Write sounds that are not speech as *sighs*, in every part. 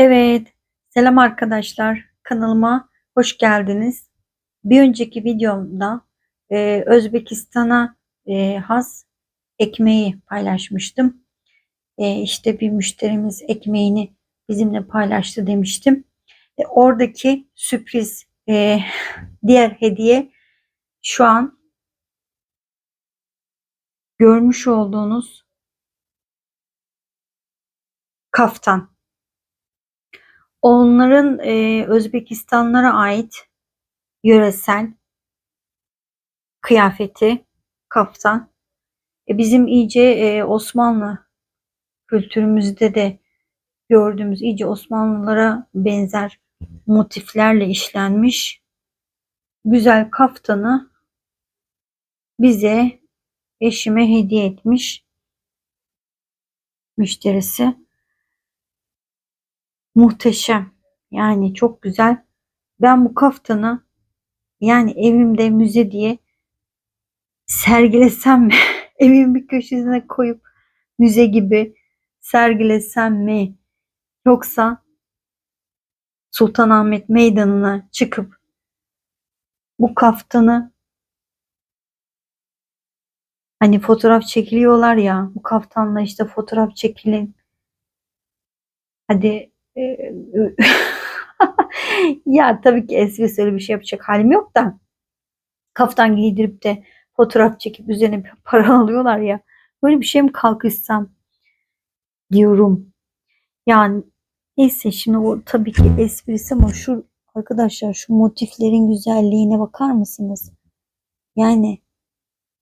Evet, selam arkadaşlar. Kanalıma hoş geldiniz. Bir önceki videomda e, Özbekistan'a e, has ekmeği paylaşmıştım. E, işte bir müşterimiz ekmeğini bizimle paylaştı demiştim. E, oradaki sürpriz e, *laughs* diğer hediye şu an görmüş olduğunuz kaftan. Onların e, Özbekistanlara ait yöresel kıyafeti, kaftan. E, bizim iyice e, Osmanlı kültürümüzde de gördüğümüz iyice Osmanlılara benzer motiflerle işlenmiş güzel kaftanı bize eşime hediye etmiş müşterisi. Muhteşem. Yani çok güzel. Ben bu kaftanı yani evimde müze diye sergilesem mi? *laughs* Evimin bir köşesine koyup müze gibi sergilesem mi? Yoksa Sultanahmet Meydanı'na çıkıp bu kaftanı hani fotoğraf çekiliyorlar ya bu kaftanla işte fotoğraf çekilin. Hadi *laughs* ya tabii ki esprisi öyle bir şey yapacak halim yok da kaftan giydirip de fotoğraf çekip üzerine bir *laughs* para alıyorlar ya. Böyle bir şey mi kalkışsam diyorum. Yani neyse şimdi o tabii ki esprisi ama şu arkadaşlar şu motiflerin güzelliğine bakar mısınız? Yani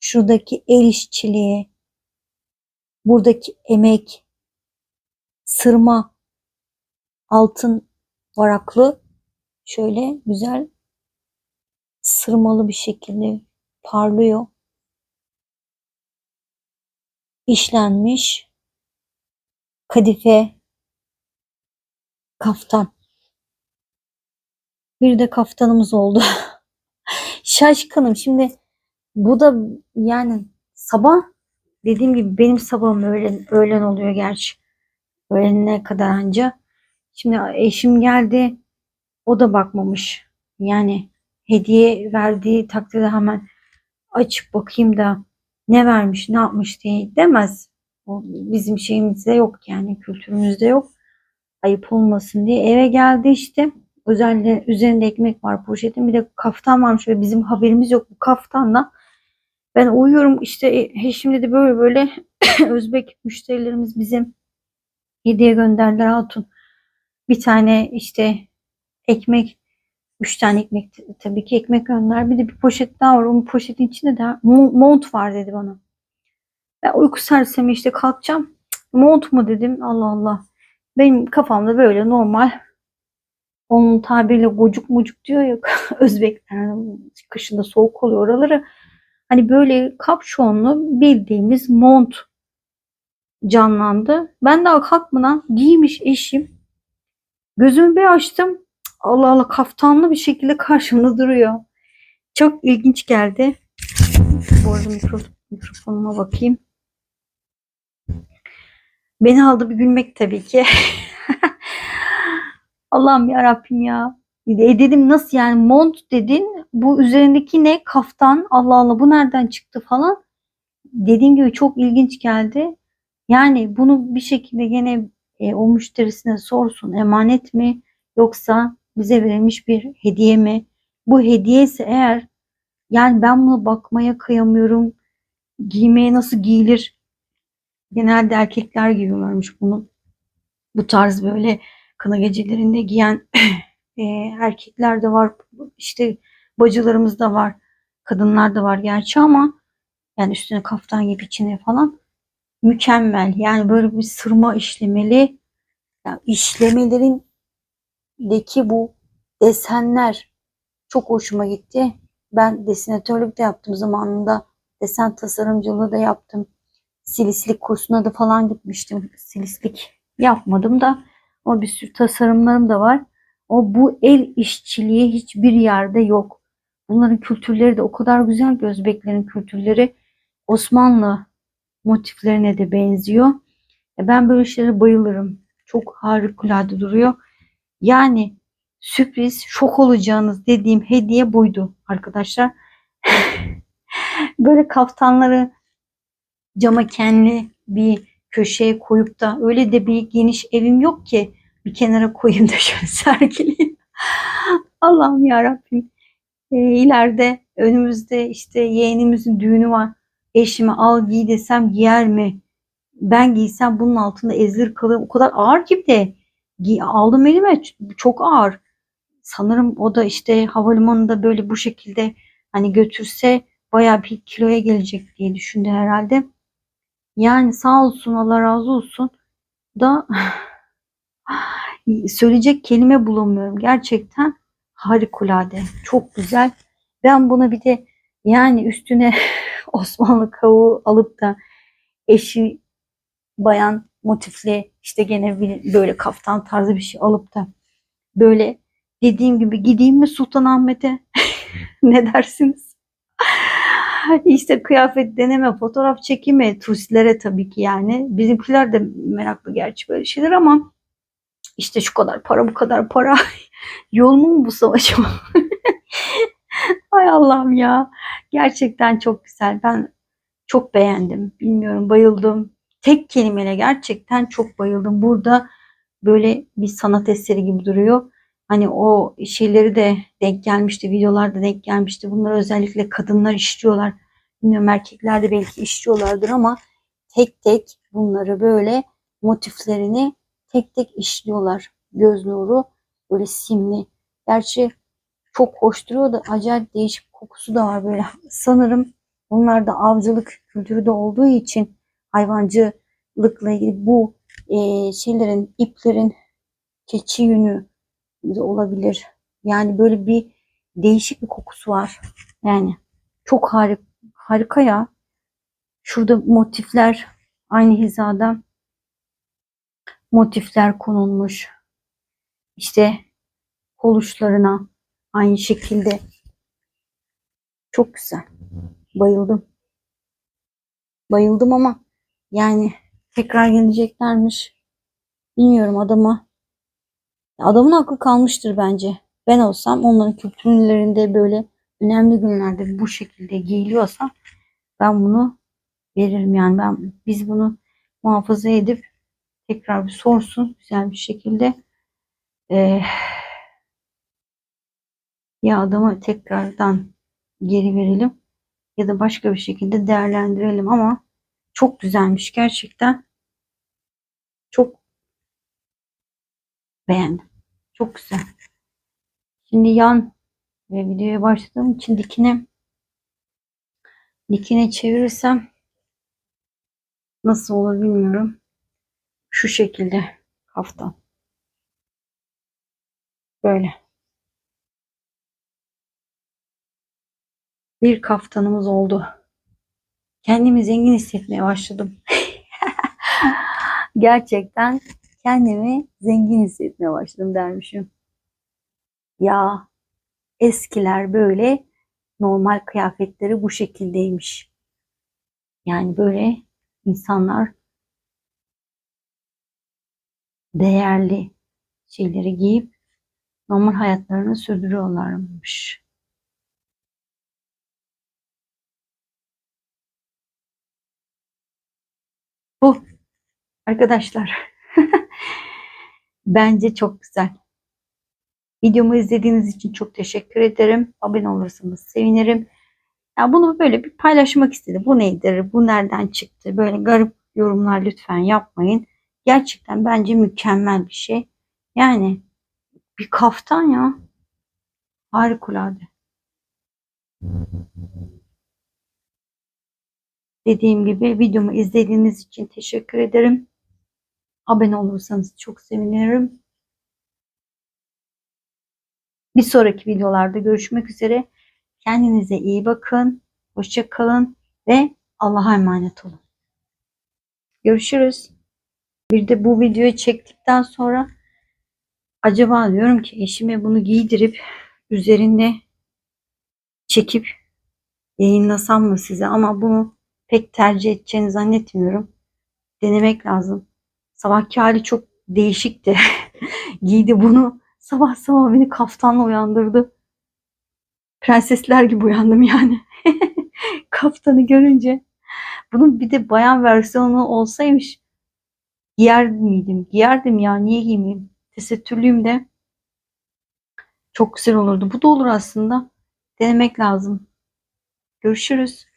şuradaki el işçiliği, buradaki emek, sırma, altın varaklı şöyle güzel sırmalı bir şekilde parlıyor. İşlenmiş kadife kaftan. Bir de kaftanımız oldu. *laughs* Şaşkınım. Şimdi bu da yani sabah dediğim gibi benim sabahım öğlen, öğlen oluyor gerçi. Öğlenine kadar anca. Şimdi eşim geldi. O da bakmamış. Yani hediye verdiği takdirde hemen açıp bakayım da ne vermiş, ne yapmış diye demez. O bizim şeyimizde yok yani kültürümüzde yok. Ayıp olmasın diye eve geldi işte. Özellikle üzerinde ekmek var poşetin bir de kaftan varmış ve bizim haberimiz yok bu kaftanla. Ben uyuyorum işte eşim dedi böyle böyle *coughs* Özbek müşterilerimiz bizim hediye gönderdiler hatun. Bir tane işte ekmek, üç tane ekmek tabii ki ekmek gönder. Bir de bir poşet daha var. Onun poşetin içinde de mont var dedi bana. Ben uyku sersemi işte kalkacağım. Mont mu dedim. Allah Allah. Benim kafamda böyle normal onun tabiriyle gocuk mucuk diyor ya *laughs* Özbekler kışında soğuk oluyor oraları. Hani böyle kapşonlu bildiğimiz mont canlandı. Ben daha kalkmadan giymiş eşim. Gözümü bir açtım. Allah Allah kaftanlı bir şekilde karşımda duruyor. Çok ilginç geldi. Bu arada mikro, mikrofonuma bakayım. Beni aldı bir gülmek tabii ki. *laughs* Allah'ım ya Rabbim ya. E dedim nasıl yani mont dedin bu üzerindeki ne kaftan Allah Allah bu nereden çıktı falan. Dediğim gibi çok ilginç geldi. Yani bunu bir şekilde gene e, o müşterisine sorsun emanet mi yoksa bize verilmiş bir hediye mi? Bu hediye ise eğer yani ben buna bakmaya kıyamıyorum. Giymeye nasıl giyilir? Genelde erkekler giyiyorlarmış bunu. Bu tarz böyle kına gecelerinde giyen *clears throat* e, erkekler de var. İşte bacılarımız da var. Kadınlar da var gerçi ama yani üstüne kaftan gibi içine falan mükemmel. Yani böyle bir sırma işlemeli. Yani işlemelerin deki bu desenler çok hoşuma gitti. Ben desenatörlük de yaptım zamanında. Desen tasarımcılığı da yaptım. Silislik kursuna da falan gitmiştim. Silislik yapmadım da o bir sürü tasarımlarım da var. O bu el işçiliği hiçbir yerde yok. Bunların kültürleri de o kadar güzel ki Özbeklerin kültürleri Osmanlı motiflerine de benziyor. E, ben böyle şeylere bayılırım. Çok harikulade duruyor. Yani sürpriz, şok olacağınız dediğim hediye buydu arkadaşlar. *laughs* Böyle kaftanları cama kenli bir köşeye koyup da öyle de bir geniş evim yok ki bir kenara koyayım da *laughs* şöyle sergileyim. *laughs* Allah'ım ya Rabbim. Ee, ileride önümüzde işte yeğenimizin düğünü var. Eşime al giy desem giyer mi? Ben giysem bunun altında ezilir kalırım. O kadar ağır ki de aldım elime çok ağır. Sanırım o da işte havalimanında böyle bu şekilde hani götürse bayağı bir kiloya gelecek diye düşündü herhalde. Yani sağ olsun Allah razı olsun da *sighs* söyleyecek kelime bulamıyorum. Gerçekten harikulade. Çok güzel. Ben buna bir de yani üstüne *laughs* *laughs* Osmanlı kavuğu alıp da eşi bayan motifli işte gene böyle kaftan tarzı bir şey alıp da böyle dediğim gibi gideyim mi Sultanahmet'e? *laughs* ne dersiniz? *laughs* İşte kıyafet deneme, fotoğraf çekimi turistlere tabii ki yani. Bizimkiler de meraklı gerçi böyle şeyler ama işte şu kadar para bu kadar para. Yol mu bu savaş mı? Ay Allah'ım ya. Gerçekten çok güzel. Ben çok beğendim. Bilmiyorum bayıldım. Tek kelimeyle gerçekten çok bayıldım. Burada böyle bir sanat eseri gibi duruyor. Hani o şeyleri de denk gelmişti. Videolarda denk gelmişti. Bunları özellikle kadınlar işliyorlar. Bilmiyorum erkekler de belki işliyorlardır ama tek tek bunları böyle motiflerini tek tek işliyorlar. Göz nuru böyle simli. Gerçi çok hoş duruyor da acayip değişik kokusu da var böyle. Sanırım bunlar da avcılık kültürü de olduğu için hayvancılıkla ilgili bu e, şeylerin, iplerin keçi yünü de olabilir. Yani böyle bir değişik bir kokusu var. Yani çok harika, harika ya. Şurada motifler aynı hizada motifler konulmuş. İşte kol uçlarına aynı şekilde. Çok güzel. Bayıldım. Bayıldım ama yani tekrar geleceklermiş. Bilmiyorum adama. Adamın aklı kalmıştır bence. Ben olsam onların kültürlerinde böyle önemli günlerde bu şekilde giyiliyorsa ben bunu veririm yani ben biz bunu muhafaza edip tekrar bir sorsun güzel bir şekilde Ee, ya adama tekrardan geri verelim ya da başka bir şekilde değerlendirelim ama çok güzelmiş gerçekten. Çok beğendim. Çok güzel. Şimdi yan ve videoya başladığım için dikine dikine çevirirsem nasıl olur bilmiyorum. Şu şekilde kaftan böyle bir kaftanımız oldu. Kendimi zengin hissetmeye başladım. *laughs* Gerçekten kendimi zengin hissetmeye başladım dermişim. Ya eskiler böyle normal kıyafetleri bu şekildeymiş. Yani böyle insanlar değerli şeyleri giyip normal hayatlarını sürdürüyorlarmış. Bu arkadaşlar. *laughs* Bence çok güzel. Videomu izlediğiniz için çok teşekkür ederim. Abone olursanız sevinirim. Ya bunu böyle bir paylaşmak istedim. Bu nedir? Bu nereden çıktı? Böyle garip yorumlar lütfen yapmayın. Gerçekten bence mükemmel bir şey. Yani bir kaftan ya. Harikulade. Dediğim gibi videomu izlediğiniz için teşekkür ederim. Abone olursanız çok sevinirim. Bir sonraki videolarda görüşmek üzere. Kendinize iyi bakın. Hoşça kalın ve Allah'a emanet olun. Görüşürüz. Bir de bu videoyu çektikten sonra acaba diyorum ki eşime bunu giydirip üzerinde çekip yayınlasam mı size ama bunu pek tercih edeceğini zannetmiyorum. Denemek lazım. Sabahki hali çok değişikti. *laughs* Giydi bunu. Sabah sabah beni kaftanla uyandırdı. Prensesler gibi uyandım yani. *laughs* Kaftanı görünce. Bunun bir de bayan versiyonu olsaymış giyer miydim? Giyerdim ya. Niye giymeyeyim? Tesettürlüyüm de çok güzel olurdu. Bu da olur aslında. Denemek lazım. Görüşürüz.